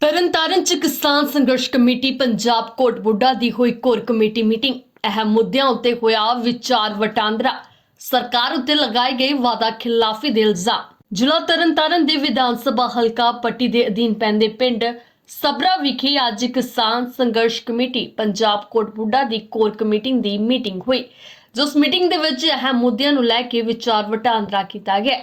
ਤਰਨਤਾਰਨ ਚ ਕਿਸਾਨ ਸੰਘਰਸ਼ ਕਮੇਟੀ ਪੰਜਾਬ ਕੋਟ ਦੀ ਹੋਈ ਕੋਰ ਕਮੇਟੀ ਮੀਟਿੰਗ ਅਹਿਮ ਮੁੱਦਿਆਂ ਉੱਤੇ ਹੋਇਆ ਵਿਚਾਰ ਵਟਾਂਦਰਾ। ਸਰਕਾਰ ਉੱਤੇ ਲਗਾਏ ਗਏ ਵਾਦਾ ਖਿਲਾਫੀ ਦੇ ਇਲਜ਼ਾਮ। ਜ਼ਿਲ੍ਹਾ ਤਰਨਤਾਰਨ ਦੇ ਵਿਧਾਨ ਸਭਾ ਹਲਕਾ ਪੱਟੀ ਦੇ ਅਧੀਨ ਪੈਂਦੇ ਪਿੰਡ ਸਬਰਾ ਵਿਖੇ ਅੱਜ ਕਿਸਾਨ ਸੰਘਰਸ਼ ਕਮੇਟੀ ਪੰਜਾਬ ਕੋਟ ਬੁੱਢਾ ਦੀ ਕੋਰ ਕਮੇਟੀ ਦੀ ਮੀਟਿੰਗ ਹੋਈ। ਜਿਸ ਮੀਟਿੰਗ ਦੇ ਵਿੱਚ ਅਹਿਮ ਮੁੱਦਿਆਂ ਨੂੰ ਲੈ ਕੇ ਵਿਚਾਰ ਵਟਾਂਦਰਾ ਕੀਤਾ ਗਿਆ।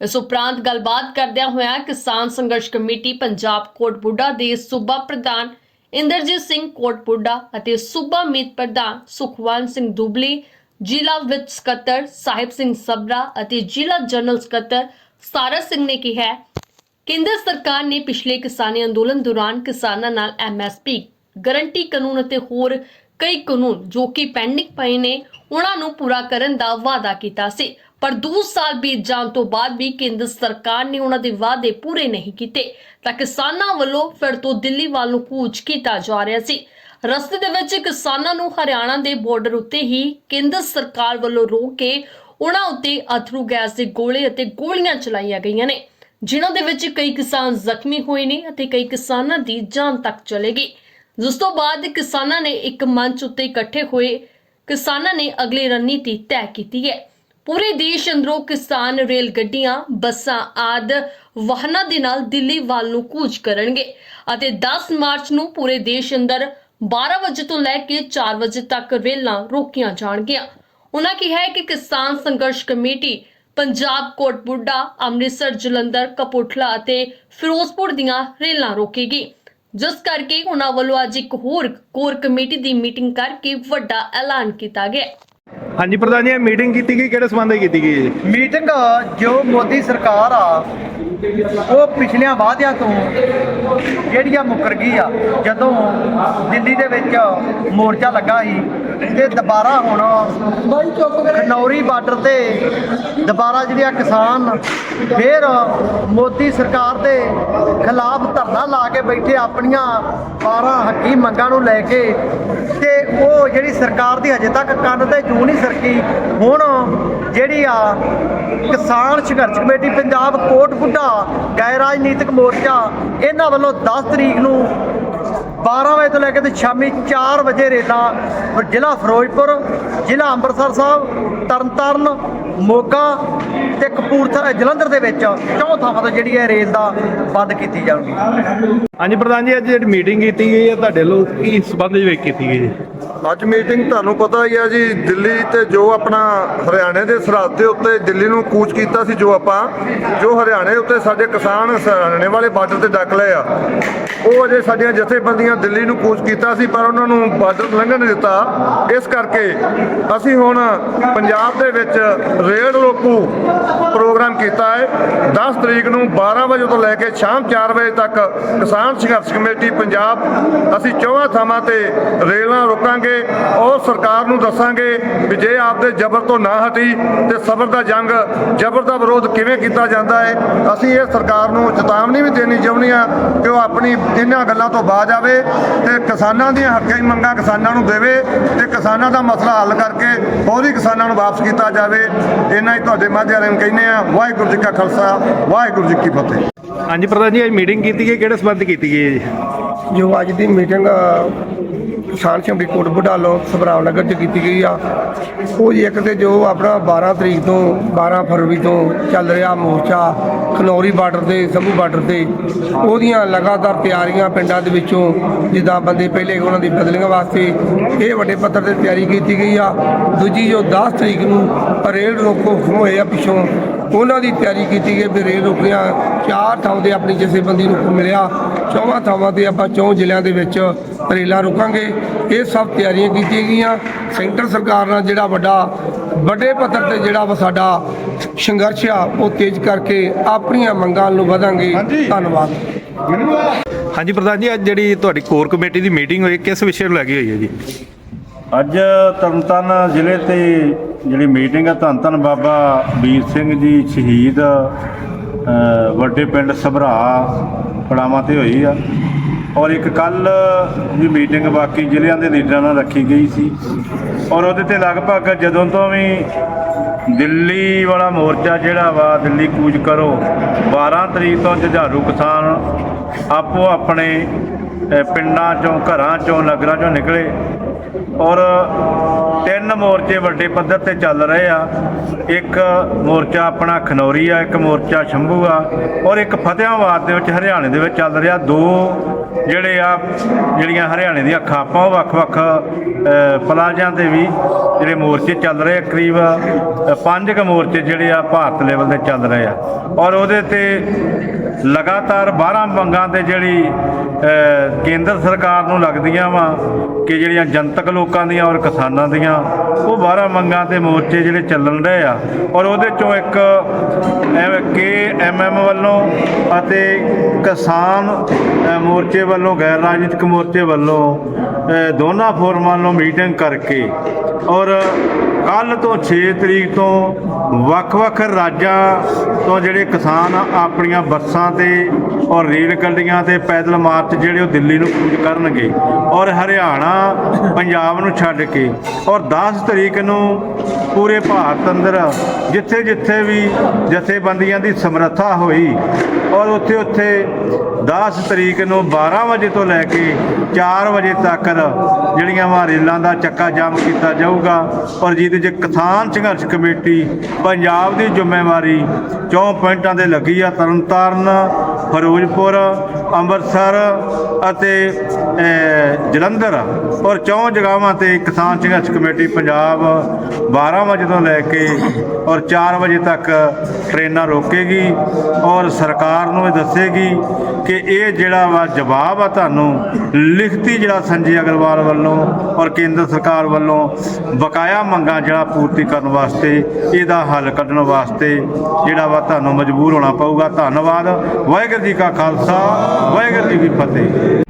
ਇਸ ਉਪਰੰਤ ਗੱਲਬਾਤ ਕਰਦਿਆਂ ਹੋਇਆ ਕਿਸਾਨ ਸੰਘਰਸ਼ ਕਮੇਟੀ ਪੰਜਾਬ ਕੋਟਬੁੱਢਾ ਦੇ ਸੂਬਾ ਪ੍ਰਧਾਨ ਇੰਦਰਜੀਤ ਸਿੰਘ ਕੋਟਬੁੱਢਾ ਅਤੇ ਸੂਬਾ ਮੀਤ ਪ੍ਰਧਾਨ ਸੁਖਵੰਤ ਸਿੰਘ ਦੁਬਲੀ, ਜ਼ਿਲ੍ਹਾ ਵਿੱਤ ਸਕੱਤਰ ਸਾਹਿਬ ਸਿੰਘ ਸਬਰਾ ਅਤੇ ਜ਼ਿਲ੍ਹਾ ਜਨਰਲ ਸਕੱਤਰ ਸਾਰਾ ਸਿੰਘ ਨੇ ਕਿਹਾ ਕੇਂਦਰ ਸਰਕਾਰ ਨੇ ਪਿਛਲੇ ਕਿਸਾਨੀ ਅੰਦੋਲਨ ਦੌਰਾਨ ਕਿਸਾਨਾਂ ਨਾਲ ਐਮਐਸਪੀ ਗਰੰਟੀ ਕਾਨੂੰਨ ਅਤੇ ਹੋਰ ਕਈ ਕਾਨੂੰਨ ਜੋ ਕਿ ਪੈਂਡਿੰਗ ਪਏ ਨੇ, ਉਹਨਾਂ ਨੂੰ ਪੂਰਾ ਕਰਨ ਦਾ ਵਾਅਦਾ ਕੀਤਾ ਸੀ। ਪਰ 2 ਸਾਲ ਬੀਤ ਜਾਣ ਤੋਂ ਬਾਅਦ ਵੀ ਕੇਂਦਰ ਸਰਕਾਰ ਨੇ ਉਹਨਾਂ ਦੇ ਵਾਅਦੇ ਪੂਰੇ ਨਹੀਂ ਕੀਤੇ। ਤਾਂ ਕਿਸਾਨਾਂ ਵੱਲੋਂ ਫਿਰ ਤੋਂ ਦਿੱਲੀ ਵੱਲ ਨੂੰ ਕੂਚ ਕੀਤਾ ਜਾ ਰਿਹਾ ਸੀ। ਰਸਤੇ ਦੇ ਵਿੱਚ ਕਿਸਾਨਾਂ ਨੂੰ ਹਰਿਆਣਾ ਦੇ ਬਾਰਡਰ ਉੱਤੇ ਹੀ ਕੇਂਦਰ ਸਰਕਾਰ ਵੱਲੋਂ ਰੋਕ ਕੇ ਉਹਨਾਂ ਉੱਤੇ ਅਥਰੂ ਗੈਸ ਦੇ ਗੋਲੇ ਅਤੇ ਗੋਲੀਆਂ ਚਲਾਈਆਂ ਗਈਆਂ ਨੇ, ਜਿਨ੍ਹਾਂ ਦੇ ਵਿੱਚ ਕਈ ਕਿਸਾਨ ਜ਼ਖਮੀ ਹੋਏ ਨੇ ਅਤੇ ਕਈ ਕਿਸਾਨਾਂ ਦੀ ਜਾਨ ਤੱਕ ਚਲੇ ਗਈ ਜਿਸ ਤੋਂ ਬਾਅਦ ਕਿਸਾਨਾਂ ਨੇ ਇੱਕ ਮੰਚ ਉੱਤੇ ਇਕੱਠੇ ਹੋਏ ਕਿਸਾਨਾਂ ਨੇ ਅਗਲੀ ਰਣਨੀਤੀ ਤੈਅ ਕੀਤੀ ਹੈ। ਪੂਰੇ ਦੇਸ਼ ਅੰਦਰੋਂ ਕਿਸਾਨ ਰੇਲ ਗੱਡੀਆਂ ਬੱਸਾਂ ਆਦ ਵਾਹਨਾਂ ਦੇ ਨਾਲ ਦਿੱਲੀ ਵੱਲ ਨੂੰ ਕੂਚ ਕਰਨਗੇ ਅਤੇ 10 ਮਾਰਚ ਨੂੰ ਪੂਰੇ ਦੇਸ਼ ਅੰਦਰ 12 ਵਜੇ ਤੋਂ ਲੈ ਕੇ 4 ਵਜੇ ਤੱਕ ਰੇਲਾਂ ਰੋਕੀਆਂ ਜਾਣਗੀਆਂ। ਉਹਨਾਂ ਕਿਹਾ ਹੈ ਕਿ ਕਿਸਾਨ ਸੰਘਰਸ਼ ਕਮੇਟੀ ਪੰਜਾਬ ਕੋਟਬੁੱਢਾ ਅੰਮ੍ਰਿਤਸਰ, ਜਲੰਧਰ, ਕਪੂਰਥਲਾ ਅਤੇ ਫਿਰੋਜ਼ਪੁਰ ਦੀਆਂ ਰੇਲਾਂ ਰੋਕੇਗੀ। ਜਿਸ ਕਰਕੇ ਉਹਨਾਂ ਵੱਲੋਂ ਅੱਜ ਇੱਕ ਹੋਰ ਕੋਰ ਕਮੇਟੀ ਦੀ ਮੀਟਿੰਗ ਕਰਕੇ ਵੱਡਾ ਐਲਾਨ ਕੀਤਾ ਗਿਆ। ਹਾਂਜੀ ਪ੍ਰਧਾਨ ਜੀ, ਇਹ ਮੀਟਿੰਗ ਕੀਤੀ ਗਈ, ਕਿਹੜੇ ਸੰਬੰਧ ਵਿੱਚ ਕੀਤੀ ਗਈ ਜੀ? ਮੀਟਿੰਗ ਜੋ ਮੋਦੀ ਸਰਕਾਰ ਆ, ਉਹ ਪਿਛਲੀਆਂ ਵਾਅਦਿਆਂ ਤੋਂ ਜਿਹੜੀਆਂ ਮੁਕਰ ਗਈ ਆ, ਜਦੋਂ ਦਿੱਲੀ ਦੇ ਵਿੱਚ ਮੋਰਚਾ ਲੱਗਾ ਸੀ, ਤੇ ਦੁਬਾਰਾ ਹੁਣ ਖਨੌਰੀ ਬਾਰਡਰ ਤੇ ਦੁਬਾਰਾ ਜਿਹੜੀਆਂ ਕਿਸਾਨ ਫੇਰ ਮੋਦੀ ਸਰਕਾਰ ਦੇ ਖਿਲਾਫ ਧਰਨਾ ਲਾ ਕੇ ਬੈਠੇ ਆਪਣੀਆਂ 12 ਹੱਕੀ ਮੰਗਾਂ ਨੂੰ ਲੈ ਕੇ, ਤੇ ਉਹ ਜਿਹੜੀ ਸਰਕਾਰ ਦੀ ਹਜੇ ਤੱਕ ਕੰਨ ਤੇ ਜੂ ਨਹੀਂ ਸਰਕੀ ਹੁਣ ਜਿਹੜੀ ਆ ਕਿਸਾਨ ਸੰਘਰਸ਼ ਕਮੇਟੀ ਪੰਜਾਬ ਕੋਟ ਬੁੱਢਾ ਗੈਰ ਰਾਜਨੀਤਿਕ ਮੋਰਚਾ, ਇਹਨਾਂ ਵੱਲੋਂ 10 ਤਰੀਕ ਨੂੰ 12 ਵਜੇ ਤੋਂ ਲੈ ਕੇ ਤੇ ਸ਼ਾਮੀ 4 ਵਜੇ ਰੇਲਾਂ ਜ਼ਿਲ੍ਹਾ ਫਿਰੋਜ਼ਪੁਰ, ਜ਼ਿਲ੍ਹਾ ਅੰਮ੍ਰਿਤਸਰ ਸਾਹਿਬ, ਤਰਨਤਾਰਨ, ਮੋਗਾ ਤੇ ਕਪੂਰਥਲਾ ਜਲੰਧਰ ਦੇ ਵਿੱਚ ਚੌਂ ਥਾਵਾਂ ਤੋਂ ਜਿਹੜੀ ਹੈ ਰੇਲ ਦਾ ਬੰਦ ਕੀਤੀ ਜਾਊਗੀ। ਹਾਂਜੀ ਪ੍ਰਧਾਨ ਜੀ, ਅੱਜ ਜਿਹੜੀ ਮੀਟਿੰਗ ਕੀਤੀ ਗਈ ਹੈ, ਤੁਹਾਡੇ ਲੋਕ ਕੀ ਸੰਬੰਧ ਵਿੱਚ ਕੀਤੀ ਗਈ ਜੀ ਅੱਜ ਮੀਟਿੰਗ ਤੁਹਾਨੂੰ ਪਤਾ ਹੀ ਆ ਜੀ, ਦਿੱਲੀ ਤੇ ਜੋ ਆਪਣਾ ਹਰਿਆਣੇ ਦੇ ਸਰਹੱਦ ਦੇ ਉੱਤੇ ਦਿੱਲੀ ਨੂੰ ਕੂਚ ਕੀਤਾ ਸੀ ਜੋ ਆਪਾਂ, ਜੋ ਹਰਿਆਣੇ ਉੱਤੇ ਸਾਡੇ ਕਿਸਾਨ ਹਰਿਆਣੇ ਵਾਲੇ ਬਾਰਡਰ ਤੇ ਡੱਕ ਲਏ ਆ। ਉਹ ਅਜੇ ਸਾਡੀਆਂ ਜਥੇਬੰਦੀਆਂ ਦਿੱਲੀ ਨੂੰ ਕੂਚ ਕੀਤਾ ਸੀ, ਪਰ ਉਹਨਾਂ ਨੂੰ ਬਾਰਡਰ ਲੰਘਣ ਨਹੀਂ ਦਿੱਤਾ। ਇਸ ਕਰਕੇ ਅਸੀਂ ਹੁਣ ਪੰਜਾਬ ਦੇ ਵਿੱਚ ਰੇਡ ਰੋਕੂ ਪ੍ਰੋਗਰਾਮ ਕੀਤਾ ਹੈ। 10 ਤਰੀਕ ਨੂੰ 12 ਵਜੇ ਤੋਂ ਲੈ ਕੇ ਸ਼ਾਮ 4 ਵਜੇ ਤੱਕ ਕਿਸਾਨ ਸੰਘਰਸ਼ ਕਮੇਟੀ ਪੰਜਾਬ, ਅਸੀਂ ਚੌਹਾਂ ਥਾਵਾਂ ਤੇ ਰੇਲਾਂ ਰੋਕਾਂਗੇ। ਔਰ ਸਰਕਾਰ ਨੂੰ ਦੱਸਾਂਗੇ ਵੀ ਜੇ ਆਪਦੇ ਜ਼ਬਰ ਤੋਂ ਨਾ ਹਟੀ ਤੇ ਸਬਰ ਦਾ ਜੰਗ ਜ਼ਬਰ ਦਾ ਵਿਰੋਧ ਕਿਵੇਂ ਕੀਤਾ ਜਾਂਦਾ ਹੈ ਅਸੀਂ ਇਹ ਸਰਕਾਰ ਨੂੰ ਚੇਤਾਵਨੀ ਵੀ ਦੇਣੀ ਚਾਹੁੰਦੇ ਆ ਕਿ ਉਹ ਆਪਣੀ ਇਹਨਾਂ ਗੱਲਾਂ ਤੋਂ ਬਾਜ ਆਵੇ ਤੇ ਕਿਸਾਨਾਂ ਦੀਆਂ ਹੱਕਾਂ ਮੰਗਾਂ ਕਿਸਾਨਾਂ ਨੂੰ ਦੇਵੇ ਤੇ ਕਿਸਾਨਾਂ ਦਾ ਮਸਲਾ ਹੱਲ ਕਰਕੇ ਫੌਰੀ ਕਿਸਾਨਾਂ ਨੂੰ ਵਾਪਸ ਕੀਤਾ ਜਾਵੇ। ਇੰਨਾ ਹੀ ਤੁਹਾਡੇ ਮਾਧਿਅਮ ਰਾਹੀਂ ਕਹਿੰਦੇ ਆ ਵਾਹਿਗੁਰੂ ਜੀ ਕਾ ਖਾਲਸਾ ਵਾਹਿਗੁਰੂ ਜੀ ਕੀ ਫਤਿਹ। ਹਾਂਜੀ ਪ੍ਰਧਾਨ ਜੀ ਅੱਜ ਮੀਟਿੰਗ ਕੀਤੀ ਗਈ ਕਿਹੜੇ ਸੰਬੰਧ ਕੀਤੀ ਗਈ ਹੈ ਜੀ? ਜੋ ਅੱਜ ਦੀ ਮੀਟਿੰਗ ਕਿਸਾਨ ਸ਼ੰਭੀ ਕੋਟ ਬੁੱਢਾ ਲੋਕ ਸਭਰਾਵ ਨਗਰ ਚ ਕੀਤੀ ਗਈ ਆ। ਉਹ ਜੀ ਇੱਕ ਤੇ ਜੋ ਆਪਣਾ 12 ਤਰੀਕ ਤੋਂ 12 ਫਰਵਰੀ ਤੋਂ ਚੱਲ ਰਿਹਾ ਮੋਰਚਾ ਖਨੌਰੀ ਬਾਰਡਰ ਤੇ, ਸੰਭੂ ਬਾਰਡਰ ਤੇ, ਉਹਦੀਆਂ ਲਗਾਤਾਰ ਤਿਆਰੀਆਂ ਪਿੰਡਾਂ ਦੇ ਵਿੱਚੋਂ, ਜਿੱਦਾਂ ਬੰਦੇ ਪਹਿਲੇ ਉਹਨਾਂ ਦੀ ਬਦਲੀਆਂ ਵਾਸਤੇ ਇਹ ਵੱਡੇ ਪੱਧਰ ਤੇ ਤਿਆਰੀ ਕੀਤੀ ਗਈ ਆ। ਦੂਜੀ ਜੋ 10 ਤਰੀਕ ਨੂੰ ਰੇਲ ਰੋਕੋ ਹੋਏ ਆ ਪਿੱਛੋਂ, ਉਹਨਾਂ ਦੀ ਤਿਆਰੀ ਕੀਤੀ ਗਈ ਵੀ ਰੇਲ ਰੋਕੀਆਂ ਚਾਰ ਥਾਂ ਤੇ ਆਪਣੀ ਜਥੇਬੰਦੀ ਨੂੰ ਮਿਲਿਆ। ਚੌਵਾਂ ਥਾਵਾਂ ਤੇ ਆਪਾਂ ਚੌਂ ਜ਼ਿਲ੍ਹਿਆਂ ਦੇ ਵਿੱਚ ਰੇਲਾਂ ਰੋਕਾਂਗੇ। ਇਹ ਸਭ ਤਿਆਰੀਆਂ ਕੀਤੀਆਂ ਗਈਆਂ। ਸੈਂਟਰ ਸਰਕਾਰ ਨਾਲ ਜਿਹੜਾ ਵੱਡਾ ਵੱਡੇ ਪੱਧਰ ਤੇ ਜਿਹੜਾ ਵਾ ਸਾਡਾ ਸੰਘਰਸ਼ ਆ ਉਹ ਤੇਜ਼ ਕਰਕੇ ਆਪਣੀਆਂ ਮੰਗਾਂ ਨੂੰ ਵਧਾਂਗੇ। ਧੰਨਵਾਦ। ਹਾਂਜੀ ਪ੍ਰਧਾਨ ਜੀ ਅੱਜ ਜਿਹੜੀ ਤੁਹਾਡੀ ਕੋਰ ਕਮੇਟੀ ਦੀ ਮੀਟਿੰਗ ਹੋਈ ਕਿਸ ਵਿਸ਼ੇ ਨੂੰ ਲੈ ਕੇ ਹੋਈ ਹੈ ਜੀ? ਅੱਜ ਤਰਨਤਾਰਨ ਜ਼ਿਲ੍ਹੇ ਤੇ ਜਿਹੜੀ ਮੀਟਿੰਗ ਹੈ ਧੰਨ ਧੰਨ ਬਾਬਾ ਵੀਰ ਸਿੰਘ ਜੀ ਸ਼ਹੀਦ ਵੱਡੇ ਪਿੰਡ ਸਭਰਾ ਪੜਾਵਾਂ ਤੇ ਹੋਈ ਆ। ਔਰ ਇੱਕ ਕੱਲ ਵੀ ਮੀਟਿੰਗ ਬਾਕੀ ਜ਼ਿਲ੍ਹਿਆਂ ਦੇ ਲੀਡਰਾਂ ਨਾਲ ਰੱਖੀ ਗਈ ਸੀ। ਔਰ ਉਹਦੇ ਤੇ ਲਗਭਗ ਜਦੋਂ ਤੋਂ ਵੀ ਦਿੱਲੀ ਵਾਲਾ ਮੋਰਚਾ ਜਿਹੜਾ ਵਾ, ਦਿੱਲੀ ਕੂਚ ਕਰੋ 12 ਤਰੀਕ ਤੋਂ ਜੁਝਾਰੂ ਕਿਸਾਨ ਆਪੋ ਆਪਣੇ ਪਿੰਡਾਂ ਚੋਂ, ਘਰਾਂ ਚੋਂ, ਨਗਰਾਂ ਚੋਂ ਨਿਕਲੇ। ਔਰ ਤਿੰਨ ਮੋਰਚੇ ਵੱਡੇ ਪੱਧਰ ਤੇ ਚੱਲ ਰਹੇ ਆ। ਇੱਕ ਮੋਰਚਾ ਆਪਣਾ ਖਨੌਰੀ ਆ ਇੱਕ ਮੋਰਚਾ ਸ਼ੰਭੂ ਆ ਔਰ ਇੱਕ ਫਤਿਆਬਾਦ ਦੇ ਵਿੱਚ ਹਰਿਆਣੇ ਦੇ ਵਿੱਚ ਚੱਲ ਰਿਹਾ। ਦੋ ਜਿਹੜੇ ਆ ਜਿਹੜੀਆਂ ਹਰਿਆਣੇ ਦੀਆਂ ਖਾਪਾਂ ਉਹ ਵੱਖ-ਵੱਖ ਅ, ਪਲਾਜ਼ਿਆਂ ਤੇ ਵੀ ਜਿਹੜੇ ਮੋਰਚੇ ਚੱਲ ਰਹੇ ਆ, ਕਰੀਬ ਪੰਜ ਕ ਮੋਰਚੇ ਜਿਹੜੇ ਆ ਭਾਰਤ ਲੈਵਲ ਤੇ ਚੱਲ ਰਹੇ ਆ। ਔਰ ਉਹਦੇ ਤੇ ਲਗਾਤਾਰ 12 ਮੰਗਾਂ ਤੇ ਜਿਹੜੀ ਕੇਂਦਰ ਸਰਕਾਰ ਨੂੰ ਲੱਗਦੀਆਂ ਵਾ ਕਿ ਜਿਹੜੀਆਂ ਜਨਤਕ ਲੋਕਾਂ ਦੀਆਂ ਔਰ ਕਿਸਾਨਾਂ ਦੀਆਂ, ਉਹ 12 ਮੰਗਾਂ ਤੇ ਮੋਰਚੇ ਜਿਹੜੇ ਚੱਲਣ ਰਹੇ ਆ। ਔਰ ਉਹਦੇ ਚੋਂ ਇੱਕ ਕੇ ਐਮਐਮ ਵੱਲੋਂ ਅਤੇ ਕਿਸਾਨ ਮੋਰਚੇ ਵੱਲੋਂ, ਗੈਰ ਰਾਜਨੀਤਿਕ ਮੋਰਚੇ ਵੱਲੋਂ ਦੋਨਾਂ ਫੋਰਮਾਂ ਨੂੰ ਮੀਟਿੰਗ ਕਰਕੇ ਔਰ আপনারা ਕੱਲ ਤੋਂ 6 ਤਰੀਕ ਤੋਂ ਵੱਖ-ਵੱਖ ਰਾਜਾਂ ਤੋਂ ਜਿਹੜੇ ਕਿਸਾਨ ਆਪਣੀਆਂ ਬੱਸਾਂ ਤੇ ਔਰ ਰੇਲ ਗੱਡੀਆਂ ਤੇ ਪੈਦਲ ਮਾਰਚ ਜਿਹੜੇ ਉਹ ਦਿੱਲੀ ਨੂੰ ਕੂਚ ਕਰਨਗੇ ਔਰ ਹਰਿਆਣਾ, ਪੰਜਾਬ ਨੂੰ ਛੱਡ ਕੇ ਔਰ 10 ਤਰੀਕ ਨੂੰ ਪੂਰੇ ਭਾਰਤ ਅੰਦਰ ਜਿੱਥੇ-ਜਿੱਥੇ ਵੀ ਜਥੇਬੰਦੀਆਂ ਦੀ ਸਮਰੱਥਾ ਹੋਈ ਔਰ ਉੱਥੇ-ਉੱਥੇ 10 ਤਰੀਕ ਨੂੰ 12 ਵਜੇ ਤੋਂ ਲੈ ਕੇ 4 ਵਜੇ ਤੱਕ ਜਿਹੜੀਆਂ ਵਾ ਰੇਲਾਂ ਦਾ ਚੱਕਾ ਜਾਮ ਕੀਤਾ ਜਾਊਗਾ ਔਰ ਜੀ ਜਿਹਦੇ 'ਚ ਕਿਸਾਨ ਸੰਘਰਸ਼ ਕਮੇਟੀ ਪੰਜਾਬ ਦੀ ਜ਼ਿੰਮੇਵਾਰੀ ਚੌਂ ਪੁਆਇੰਟਾਂ 'ਤੇ ਲੱਗੀ ਆ, ਤਰਨਤਾਰਨ, ਫਿਰੋਜ਼ਪੁਰ, ਅੰਮ੍ਰਿਤਸਰ ਅਤੇ ਜਲੰਧਰ। ਔਰ ਚੌਂ ਜਗ੍ਹਾਵਾਂ ਤੇ ਕਿਸਾਨ ਸੰਘਰਸ਼ ਕਮੇਟੀ ਪੰਜਾਬ 12 ਵਜੇ ਤੋਂ ਲੈ ਕੇ ਔਰ 4 ਵਜੇ ਤੱਕ ਟ੍ਰੇਨਾਂ ਰੋਕੇਗੀ ਔਰ ਸਰਕਾਰ ਨੂੰ ਇਹ ਦੱਸੇਗੀ ਕਿ ਇਹ ਜਿਹੜਾ ਵਾ ਜਵਾਬ ਆ ਤੁਹਾਨੂੰ ਲਿਖਤੀ ਜਿਹੜਾ ਸੰਜੇ ਅਗਰਵਾਲ ਵੱਲੋਂ ਔਰ ਕੇਂਦਰ ਸਰਕਾਰ ਵੱਲੋਂ ਬਕਾਇਆ ਮੰਗਾਂ ਜਿਹੜਾ ਪੂਰਤੀ ਕਰਨ ਵਾਸਤੇ, ਇਹਦਾ ਹੱਲ ਕੱਢਣ ਵਾਸਤੇ ਜਿਹੜਾ ਵਾ ਤੁਹਾਨੂੰ ਮਜਬੂਰ ਹੋਣਾ ਪਊਗਾ। ਧੰਨਵਾਦ। ਵਾਹਿਗੁਰੂ ਜੀ ਕਾ ਖਾਲਸਾ, ਵਾਹਿਗੁਰੂ ਜੀ ਕੀ ਫਤਿਹ।